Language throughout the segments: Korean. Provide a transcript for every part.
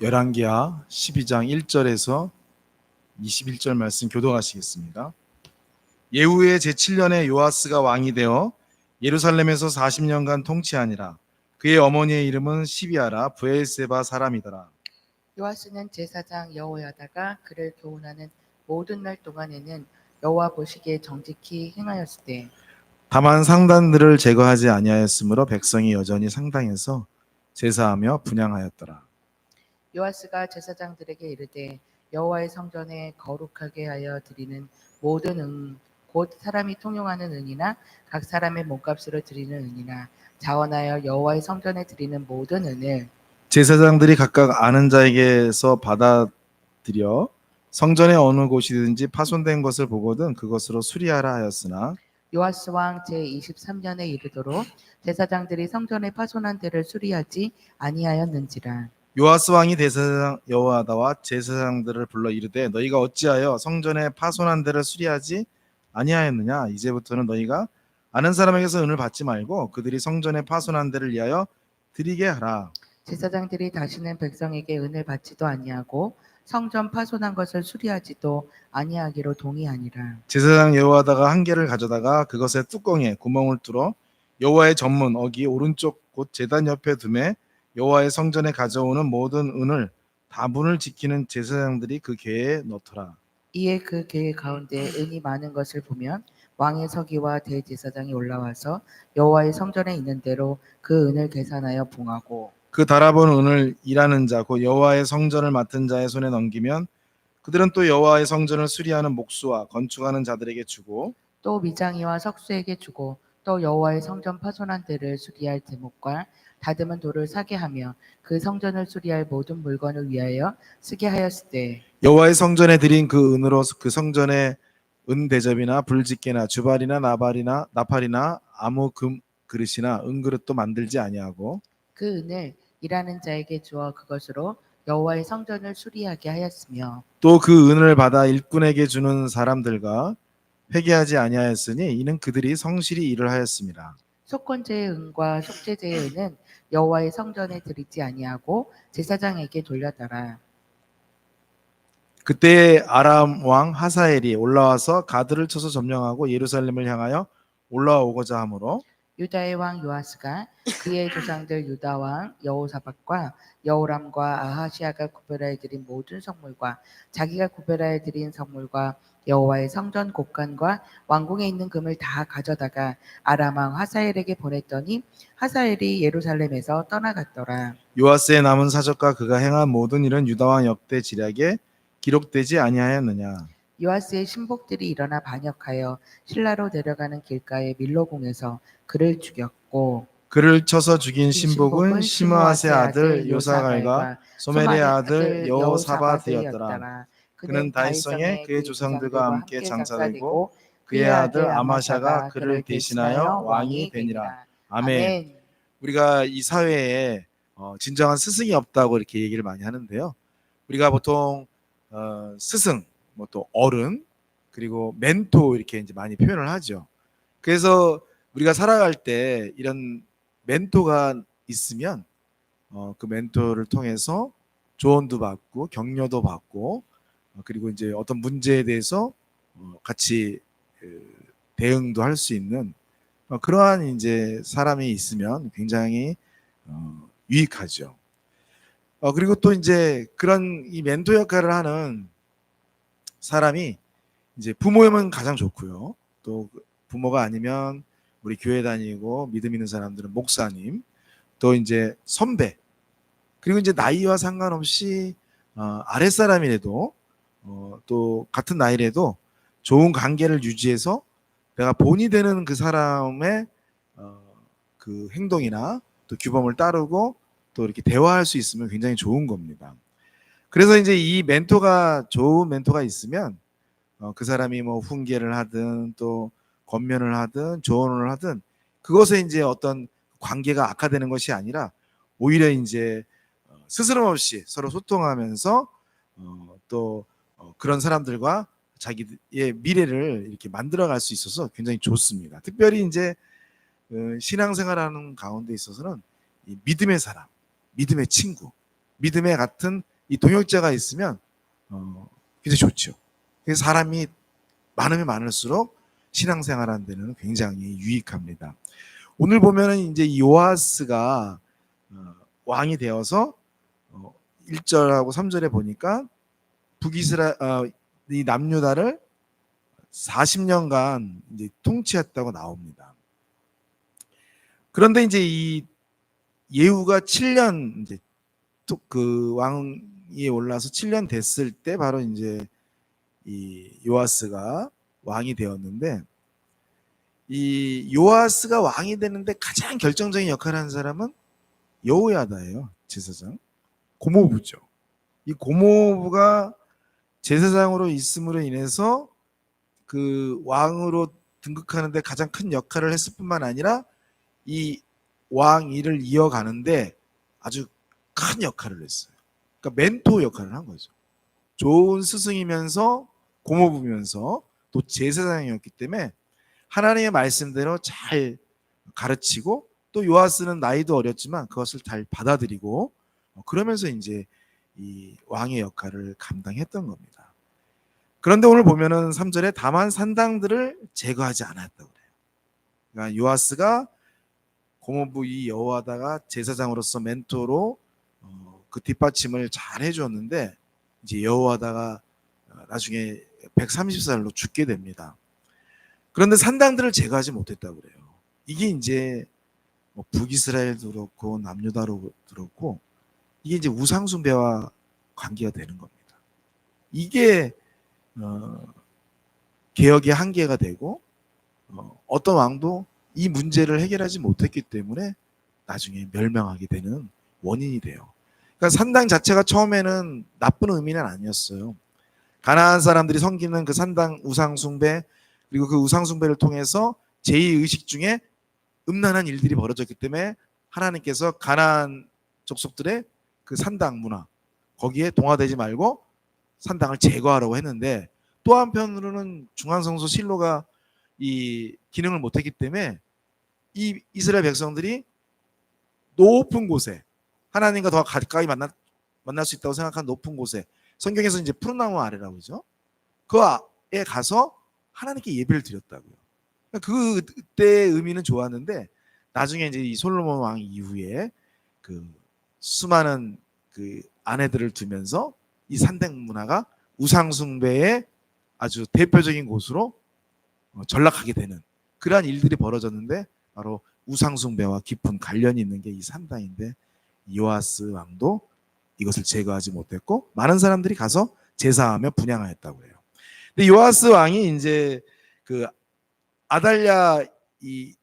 열왕기하 12장 1절에서 21절 말씀 교도하시겠습니다. 예후의 제7년에 요아스가 왕이 되어 예루살렘에서 40년간 통치하니라. 그의 어머니의 이름은 시비아라 부엘세바 사람이더라. 요아스는 제사장 여호야다가 그를 교훈하는 모든 날 동안에는 여호와 보시기에 정직히 행하였을 때 다만 상단들을 제거하지 아니하였으므로 백성이 여전히 상당해서 제사하며 분양하였더라. 요아스가 제사장들에게 이르되 여호와의 성전에 거룩하게 하여 드리는 모든 은, 곧 사람이 통용하는 은이나 각 사람의 몸값으로 드리는 은이나 자원하여 여호와의 성전에 드리는 모든 은을 제사장들이 각각 아는 자에게서 받아들여 성전의 어느 곳이든지 파손된 것을 보거든 그것으로 수리하라 하였으나 요아스 왕 제23년에 이르도록 제사장들이 성전의 파손한 데를 수리하지 아니하였는지라 요아스 왕이 대제사장 여호와다와 제사장들을 불러 이르되 너희가 어찌하여 성전의 파손한 데를 수리하지 아니하였느냐? 이제부터는 너희가 아는 사람에게서 은을 받지 말고 그들이 성전의 파손한 데를 위하여 드리게 하라. 제사장들이 다시는 백성에게 은을 받지도 아니하고 성전 파손한 것을 수리하지도 아니하기로 동의하니라. 제사장 여호와다가 한 개를 가져다가 그것의 뚜껑에 구멍을 뚫어 여호와의 전문 어기 오른쪽 곧 제단 옆에 두매 여호와의 성전에 가져오는 모든 은을 다분을 지키는 제사장들이 그 개에 넣더라. 이에 그 계획 가운데 은이 많은 것을 보면 왕의 서기와 대제사장이 올라와서 여호와의 성전에 있는 대로 그 은을 계산하여 봉하고 그 달아본 은을 일하는 자, 곧 여호와의 성전을 맡은 자의 손에 넘기면 그들은 또 여호와의 성전을 수리하는 목수와 건축하는 자들에게 주고 또 미장이와 석수에게 주고 또 여호와의 성전 파손한 데를 수리할 대목과 다듬은 돌을 사게 하며 그 성전을 수리할 모든 물건을 위하여 쓰게 하였을 때 여호와의 성전에 드린 그 은으로 그 성전에 은 대접이나 불집게나 주발이나 나발이나 나팔이나 아무 금 그릇이나 은 그릇도 만들지 아니하고 그 은을 일하는 자에게 주어 그것으로 여호와의 성전을 수리하게 하였으며 또 그 은을 받아 일꾼에게 주는 사람들과 회개하지 아니하였으니 이는 그들이 성실히 일을 하였습니다. 속건제의 은과 속죄제의 은은 여호와의 성전에 드리지 아니하고 제사장에게 돌려달아. 그때 아람 왕 하사엘이 올라와서 가드를 쳐서 점령하고 예루살렘을 향하여 올라오고자 하므로 유다의 왕 요아스가 그의 조상들 유다 왕 여호사박과 여호람과 아하시아가 구별하여 드린 모든 성물과 자기가 구별하여 드린 성물과 여호와의 성전 곡간과 왕궁에 있는 금을 다 가져다가 아람 왕 하사엘에게 보냈더니 하사엘이 예루살렘에서 떠나갔더라. 요아스의 남은 사적과 그가 행한 모든 일은 유다 왕 역대 지략에 기록되지 아니하였느냐? 요아스의 신복들이 일어나 반역하여 신라로 내려가는 길가의 밀로궁에서 그를 죽였고 그를 쳐서 죽인 이 신복은 시므아세 아들 요사갈과 소멜의 아들 여호사바드였더라 그는 다윗성에 그의 조상들과 함께 장사되고 그의 아들 아마샤가 그를 대신하여 왕이 되니라 아멘. 우리가 이 사회에 어, 진정한 스승이 없다고 이렇게 얘기를 많이 하는데요. 우리가 보통 어, 스승, 뭐 또 어른, 그리고 멘토 이렇게 이제 많이 표현을 하죠. 그래서 우리가 살아갈 때 이런 멘토가 있으면 어, 그 멘토를 통해서 조언도 받고 격려도 받고 어, 그리고 이제 어떤 문제에 대해서 어, 같이 그, 대응도 할 수 있는 어, 그러한 이제 사람이 있으면 굉장히 어, 유익하죠. 어, 그리고 또 이제 그런 이 멘토 역할을 하는 사람이 이제 부모면 가장 좋고요. 또 부모가 아니면 우리 교회 다니고 믿음 있는 사람들은 목사님, 또 이제 선배, 그리고 이제 나이와 상관없이 어, 아랫사람이라도 어, 또 같은 나이라도 좋은 관계를 유지해서 내가 본이 되는 그 사람의 어, 그 행동이나 또 규범을 따르고 또 이렇게 대화할 수 있으면 굉장히 좋은 겁니다. 그래서 이제 이 멘토가 좋은 멘토가 있으면 어, 그 사람이 뭐 훈계를 하든 또 권면을 하든 조언을 하든 그것에 이제 어떤 관계가 악화되는 것이 아니라 오히려 이제 어, 스스럼 없이 서로 소통하면서 어, 또 어, 그런 사람들과 자기의 미래를 이렇게 만들어갈 수 있어서 굉장히 좋습니다. 특별히 이제 어, 신앙생활하는 가운데 있어서는 이 믿음의 사람, 믿음의 친구, 믿음의 같은 이 동역자가 있으면 어, 굉장히 좋죠. 그래서 사람이 많으면 많을수록 신앙생활하는 데는 굉장히 유익합니다. 오늘 보면은 이제 이 요아스가 어, 왕이 되어서 어, 1절하고 3절에 보니까 북이스라 어, 이 남유다를 40년간 이제 통치했다고 나옵니다. 그런데 이제 이 예후가 7년 이제 또그 왕이 올라서 7년 됐을 때 바로 이제 이 요아스가 왕이 되었는데 이 요아스가 왕이 되는데 가장 결정적인 역할을 하는 사람은 여호야다예요 제사장 고모부죠. 이 고모부가 제사장으로 있음으로 인해서 그 왕으로 등극하는데 가장 큰 역할을 했을 뿐만 아니라 이왕 일을 이어가는데 아주 큰 역할을 했어요. 그러니까 멘토 역할을 한 거죠. 좋은 스승이면서 고모부면서 또 제사장이었기 때문에 하나님의 말씀대로 잘 가르치고 또 요아스는 나이도 어렸지만 그것을 잘 받아들이고 어, 그러면서 이제 이 왕의 역할을 감당했던 겁니다. 그런데 오늘 보면은 3절에 다만 산당들을 제거하지 않았다고 그래요. 그러니까 요아스가 고모부 이 여호와다가 제사장으로서 멘토로 어, 그 뒷받침을 잘 해주었는데 이제 여호와다가 어, 나중에 130살로 죽게 됩니다. 그런데 산당들을 제거하지 못했다고 그래요. 이게 이제 뭐 북이스라엘도 그렇고 남유다도 그렇고 이게 이제 우상숭배와 관계가 되는 겁니다. 이게 어, 개혁의 한계가 되고 어, 어떤 왕도 이 문제를 해결하지 못했기 때문에 나중에 멸망하게 되는 원인이 돼요. 그러니까 산당 자체가 처음에는 나쁜 의미는 아니었어요. 가나안 사람들이 섬기는 그 산당 우상 숭배 그리고 그 우상 숭배를 통해서 제2 의식 중에 음란한 일들이 벌어졌기 때문에 하나님께서 가나안 족속들의 그 산당 문화 거기에 동화되지 말고 산당을 제거하라고 했는데 또 한편으로는 중앙성소 실로가 이 기능을 못했기 때문에 이 이스라엘 백성들이 높은 곳에 하나님과 더 가까이 만나 만날 수 있다고 생각한 높은 곳에 성경에서 이제 푸른 나무 아래라고 그러죠. 그에 가서 하나님께 예배를 드렸다고요. 그 그때의 의미는 좋았는데 나중에 이제 이 솔로몬 왕 이후에 그 수많은 그 아내들을 두면서 이 산당 문화가 우상 숭배의 아주 대표적인 곳으로 어, 전락하게 되는 그러한 일들이 벌어졌는데 바로 우상 숭배와 깊은 관련이 있는 게 이 산당인데 요아스 왕도 이것을 제거하지 못했고 많은 사람들이 가서 제사하며 분양하였다고 해요. 근데 요아스 왕이 이제 그 아달랴 이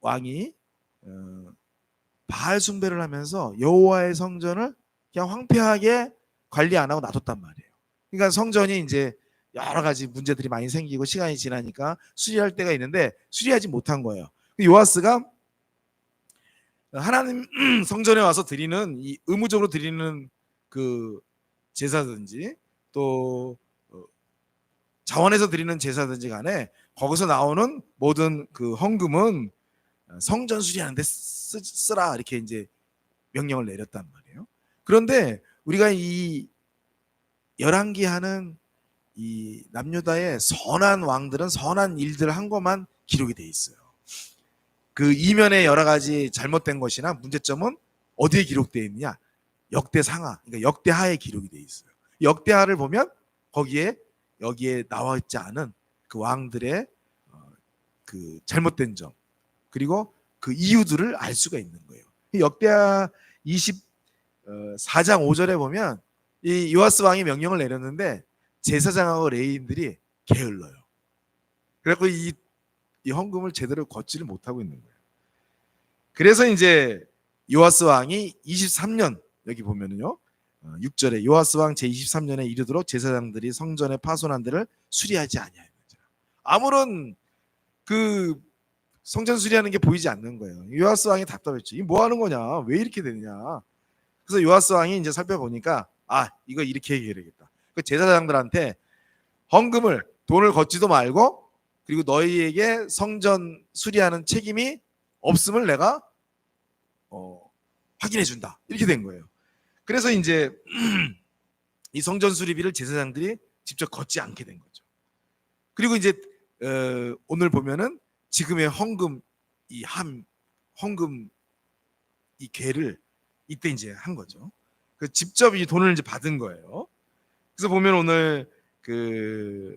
왕이 어, 바알 숭배를 하면서 여호와의 성전을 그냥 황폐하게 관리 안 하고 놔뒀단 말이에요. 그러니까 성전이 이제 여러 가지 문제들이 많이 생기고 시간이 지나니까 수리할 때가 있는데 수리하지 못한 거예요. 요아스가 하나님 성전에 와서 드리는 이 의무적으로 드리는 그 제사든지 또 어, 자원에서 드리는 제사든지 간에 거기서 나오는 모든 그 헌금은 성전 수리하는데 쓰, 쓰라 이렇게 이제 명령을 내렸단 말이에요. 그런데 우리가 이 열왕기 하는 이 남유다의 선한 왕들은 선한 일들을 한 것만 기록이 돼 있어요. 그 이면에 여러 가지 잘못된 것이나 문제점은 어디에 기록되어 있느냐? 역대상하, 그러니까 역대하에 기록이 되어 있어요. 역대하를 보면 거기에 여기에 나와 있지 않은 그 왕들의 어, 그 잘못된 점 그리고 그 이유들을 알 수가 있는 거예요. 역대하 24장 5절에 보면 이 요아스 왕이 명령을 내렸는데 제사장하고 레인들이 게을러요. 그래갖고 이, 이 헌금을 제대로 걷지를 못하고 있는 거예요. 그래서 이제 요아스 왕이 23년 여기 보면은요. 6절에 요아스 왕 제23년에 이르도록 제사장들이 성전의 파손한 데를 수리하지 아니하였느니라. 아무런 그 성전 수리하는 게 보이지 않는 거예요. 요아스 왕이 답답했죠. 이 뭐 하는 거냐? 왜 이렇게 되느냐? 그래서 요아스 왕이 이제 살펴보니까 아, 이거 이렇게 해결해야겠다. 그 제사장들한테 헌금을 돈을 걷지도 말고 그리고 너희에게 성전 수리하는 책임이 없음을 내가 어, 확인해 준다. 이렇게 된 거예요. 그래서 이제 이 성전 수리비를 제사장들이 직접 걷지 않게 된 거죠. 그리고 이제 어, 오늘 보면은 지금의 헌금 이 함 헌금 이 괴를 이때 이제 한 거죠. 그 직접 이 돈을 이제 받은 거예요. 그래서 보면 오늘 그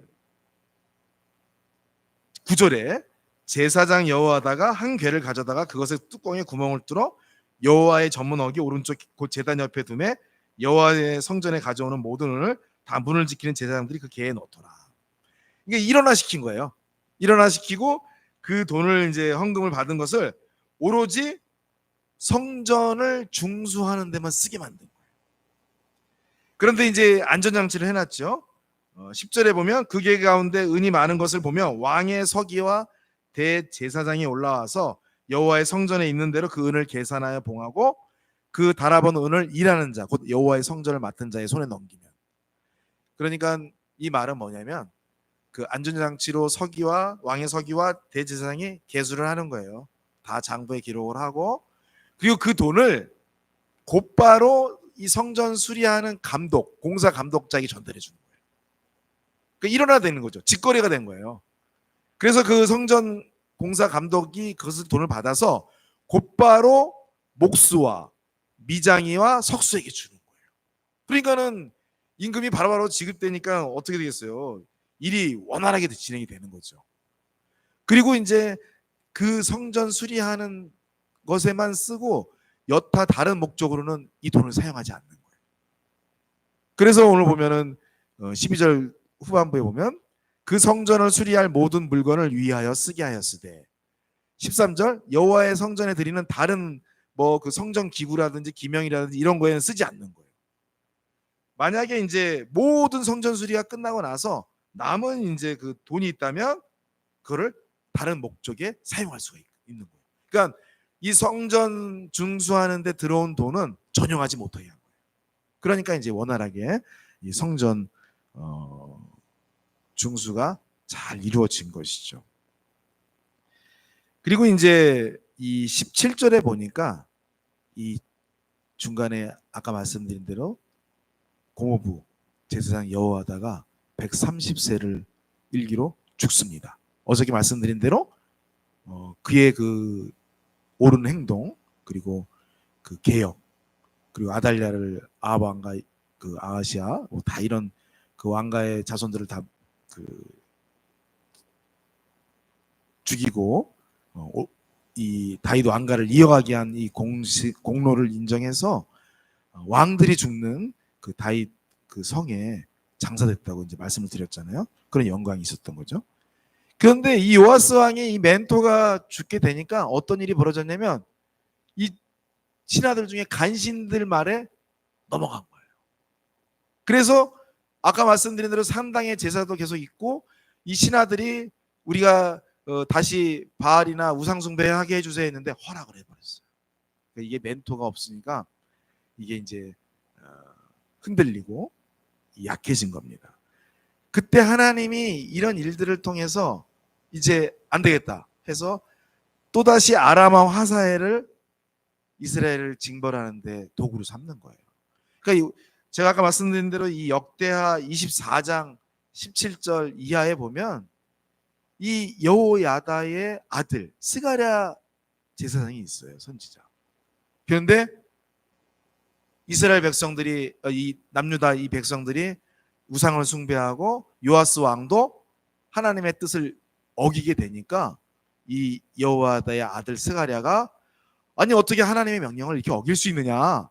구절에 제사장 여호와다가 한 괴를 가져다가 그것의 뚜껑에 구멍을 뚫어 여호와의 전문어기 오른쪽 곧 제단 옆에 두매 여호와의 성전에 가져오는 모든 은을 다 문을 지키는 제사장들이 그 개에 넣더라. 이게 일어나 시킨 거예요. 일어나 시키고 그 돈을 이제 헌금을 받은 것을 오로지 성전을 중수하는 데만 쓰게 만든 거예요. 그런데 이제 안전장치를 해놨죠. 어, 10절에 보면 그개 가운데 은이 많은 것을 보면 왕의 서기와 대제사장이 올라와서 여호와의 성전에 있는 대로 그 은을 계산하여 봉하고 그 달아본 은을 일하는 자, 곧 여호와의 성전을 맡은 자의 손에 넘기면. 그러니까 이 말은 뭐냐면 그 안전장치로 서기와 왕의 서기와 대제사장이 계수를 하는 거예요. 다 장부에 기록을 하고 그리고 그 돈을 곧바로 이 성전 수리하는 감독, 공사 감독자에게 전달해 주는 거예요. 그 일어나 되는 거죠. 직거래가 된 거예요. 그래서 그 성전 공사 감독이 그것을 돈을 받아서 곧바로 목수와 미장이와 석수에게 주는 거예요. 그러니까는 임금이 바로바로 지급되니까 어떻게 되겠어요? 일이 원활하게 진행이 되는 거죠. 그리고 이제 그 성전 수리하는 것에만 쓰고 여타 다른 목적으로는 이 돈을 사용하지 않는 거예요. 그래서 오늘 보면은 12절 후반부에 보면 그 성전을 수리할 모든 물건을 위하여 쓰게 하였으되 13절 여호와의 성전에 드리는 다른 뭐 그 성전 기구라든지 기명이라든지 이런 거에는 쓰지 않는 거예요. 만약에 이제 모든 성전 수리가 끝나고 나서 남은 이제 그 돈이 있다면 그거를 다른 목적에 사용할 수가 있- 있는 거예요. 그러니까 이 성전 중수하는데 들어온 돈은 전용하지 못하게 한 거예요. 그러니까 이제 원활하게 이 성전 어, 중수가 잘 이루어진 것이죠. 그리고 이제 이 17절에 보니까 이 중간에 아까 말씀드린 대로 공호부 제사장 여호와다가 130세를 일기로 죽습니다. 어저께 말씀드린 대로 어, 그의 그 옳은 행동 그리고 그 개혁 그리고 아달랴를 아합 왕가 그 아하시아 뭐 다 이런 그 왕가의 자손들을 다 그 죽이고 어, 오- 이 다윗 왕가를 이어가게 한 이 공식 공로를 인정해서 어, 왕들이 죽는 그 다윗 그 성에 장사됐다고 이제 말씀을 드렸잖아요. 그런 영광이 있었던 거죠. 그런데 이 요아스 왕의 이 멘토가 죽게 되니까 어떤 일이 벌어졌냐면 이 신하들 중에 간신들 말에 넘어간 거예요. 그래서 아까 말씀드린 대로 상당의 제사도 계속 있고 이 신하들이 우리가 어, 다시 바알이나 우상숭배하게 해주세요 했는데 허락을 해버렸어요. 그러니까 이게 멘토가 없으니까 이게 이제 어, 흔들리고 약해진 겁니다. 그때 하나님이 이런 일들을 통해서 이제 안 되겠다 해서 또다시 아람아 화사엘을 이스라엘을 징벌하는데 도구로 삼는 거예요. 그러니까 이- 제가 아까 말씀드린 대로 이 역대하 24장 17절 이하에 보면 이 여호야다의 아들 스가랴 제사장이 있어요 선지자. 그런데 이스라엘 백성들이 어, 이 남유다 이 백성들이 우상을 숭배하고 요아스 왕도 하나님의 뜻을 어기게 되니까 이 여호와다의 아들 스가랴가 아니 어떻게 하나님의 명령을 이렇게 어길 수 있느냐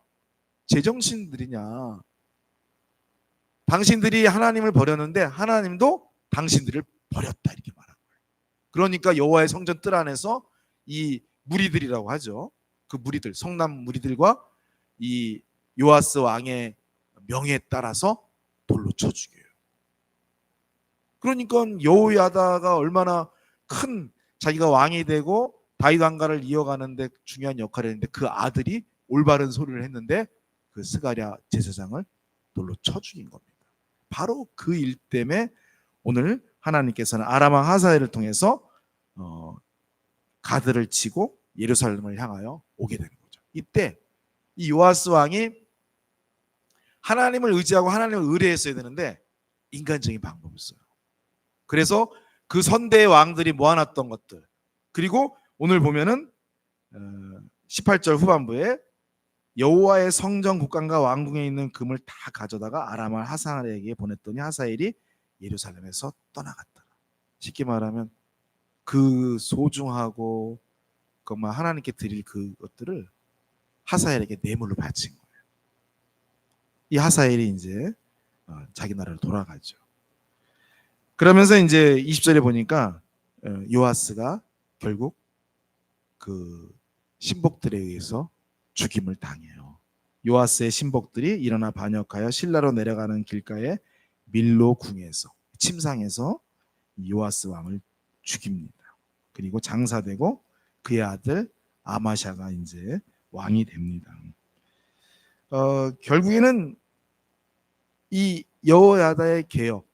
제정신들이냐 당신들이 하나님을 버렸는데 하나님도 당신들을 버렸다 이렇게 말한 거예요. 그러니까 여호와의 성전 뜰 안에서 이 무리들이라고 하죠. 그 무리들 성남 무리들과 이 요아스 왕의 명에 따라서 돌로 쳐 죽여요. 그러니까 여호야다가 얼마나 큰 자기가 왕이 되고 다윗 왕가를 이어가는데 중요한 역할을 했는데 그 아들이 올바른 소리를 했는데 그 스가랴 제사장을 돌로 쳐 죽인 겁니다. 바로 그 일 때문에 오늘 하나님께서는 아람왕 하사엘을 통해서 어, 가드를 치고 예루살렘을 향하여 오게 되는 거죠. 이때 이 요아스 왕이 하나님을 의지하고 하나님을 의뢰했어야 되는데 인간적인 방법을 써요. 그래서 그 선대의 왕들이 모아놨던 것들 그리고 오늘 보면은 어, 18절 후반부에 여호와의 성전 국강과 왕궁에 있는 금을 다 가져다가 아람을 하사엘에게 보냈더니 하사엘이 예루살렘에서 떠나갔다. 쉽게 말하면 그 소중하고 정말 하나님께 드릴 그것들을 하사엘에게 뇌물로 바친 거예요. 이 하사엘이 이제 어, 자기 나라로 돌아가죠. 그러면서 이제 20절에 보니까 어, 요아스가 결국 그 신복들에 의해서 죽임을 당해요. 요아스의 신복들이 일어나 반역하여 신라로 내려가는 길가에 밀로 궁에서 침상에서 요아스 왕을 죽입니다. 그리고 장사되고 그의 아들 아마샤가 이제 왕이 됩니다. 어, 결국에는 이 여호야다의 개혁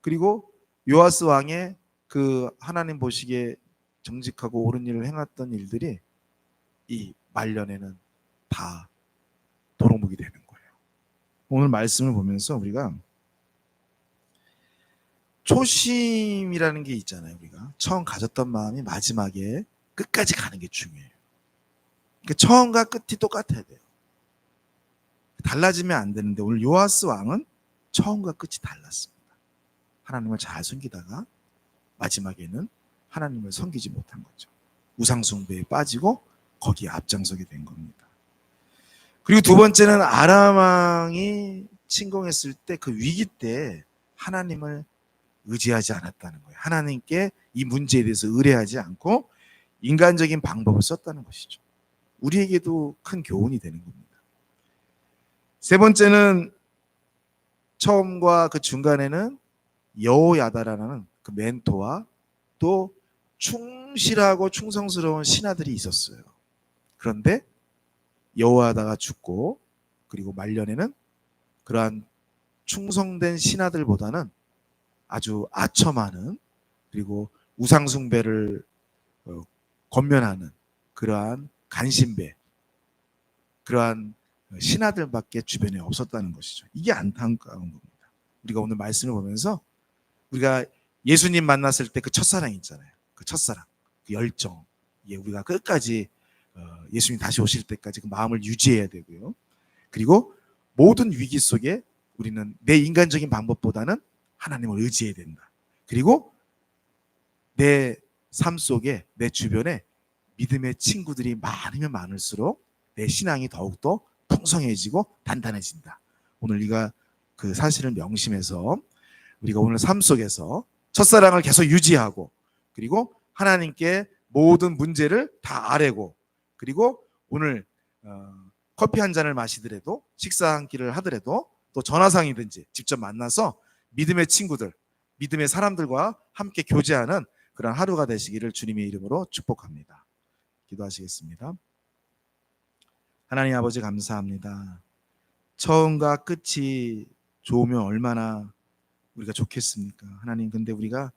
그리고 요아스 왕의 그 하나님 보시기에 정직하고 옳은 일을 행했던 일들이 이 말년에는 다 도롱묵이 되는 거예요. 오늘 말씀을 보면서 우리가 초심이라는 게 있잖아요. 우리가 처음 가졌던 마음이 마지막에 끝까지 가는 게 중요해요. 그러니까 처음과 끝이 똑같아야 돼요. 달라지면 안 되는데 오늘 요아스 왕은 처음과 끝이 달랐습니다. 하나님을 잘 섬기다가 마지막에는 하나님을 섬기지 못한 거죠. 우상숭배에 빠지고 거기에 앞장서게 된 겁니다. 그리고 두 번째는 아람 왕이 침공했을 때 그 위기 때 하나님을 의지하지 않았다는 거예요. 하나님께 이 문제에 대해서 의뢰하지 않고 인간적인 방법을 썼다는 것이죠. 우리에게도 큰 교훈이 되는 겁니다. 세 번째는 처음과 그 중간에는 여호야다라는 그 멘토와 또 충실하고 충성스러운 신하들이 있었어요. 그런데 여호야다가 죽고 그리고 말년에는 그러한 충성된 신하들보다는 아주 아첨하는 그리고 우상숭배를 어, 권면하는 그러한 간신배 그러한 신하들밖에 주변에 없었다는 것이죠. 이게 안타까운 겁니다. 우리가 오늘 말씀을 보면서 우리가 예수님 만났을 때 그 첫사랑 있잖아요. 그 첫사랑, 그 열정. 예, 우리가 끝까지 어, 예수님 다시 오실 때까지 그 마음을 유지해야 되고요. 그리고 모든 위기 속에 우리는 내 인간적인 방법보다는 하나님을 의지해야 된다. 그리고 내 삶 속에 내 주변에 믿음의 친구들이 많으면 많을수록 내 신앙이 더욱더 풍성해지고 단단해진다. 오늘 우리가 그 사실을 명심해서 우리가 오늘 삶 속에서 첫사랑을 계속 유지하고 그리고 하나님께 모든 문제를 다 아뢰고 그리고 오늘 어, 커피 한 잔을 마시더라도 식사 한 끼를 하더라도 또 전화상이든지 직접 만나서 믿음의 친구들, 믿음의 사람들과 함께 교제하는 그런 하루가 되시기를 주님의 이름으로 축복합니다. 기도하시겠습니다. 하나님 아버지 감사합니다. 처음과 끝이 좋으면 얼마나 우리가 좋겠습니까? 하나님 근데 우리가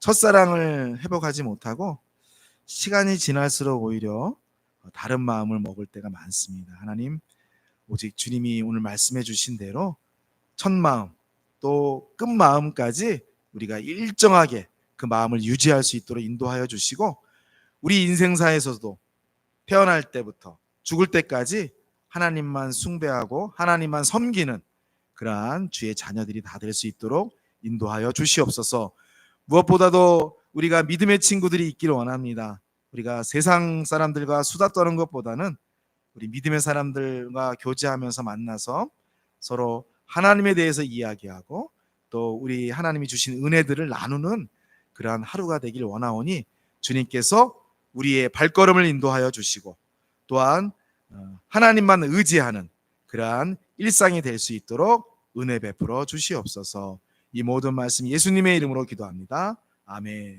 첫사랑을 회복하지 못하고 시간이 지날수록 오히려 다른 마음을 먹을 때가 많습니다. 하나님 오직 주님이 오늘 말씀해 주신 대로 첫 마음 또 끝 마음까지 우리가 일정하게 그 마음을 유지할 수 있도록 인도하여 주시고 우리 인생사에서도 태어날 때부터 죽을 때까지 하나님만 숭배하고 하나님만 섬기는 그러한 주의 자녀들이 다 될 수 있도록 인도하여 주시옵소서. 무엇보다도 우리가 믿음의 친구들이 있기를 원합니다. 우리가 세상 사람들과 수다 떠는 것보다는 우리 믿음의 사람들과 교제하면서 만나서 서로 하나님에 대해서 이야기하고 또 우리 하나님이 주신 은혜들을 나누는 그러한 하루가 되길 원하오니 주님께서 우리의 발걸음을 인도하여 주시고 또한 어, 하나님만 의지하는 그러한 일상이 될 수 있도록 은혜 베풀어 주시옵소서. 이 모든 말씀 예수님의 이름으로 기도합니다. 아멘.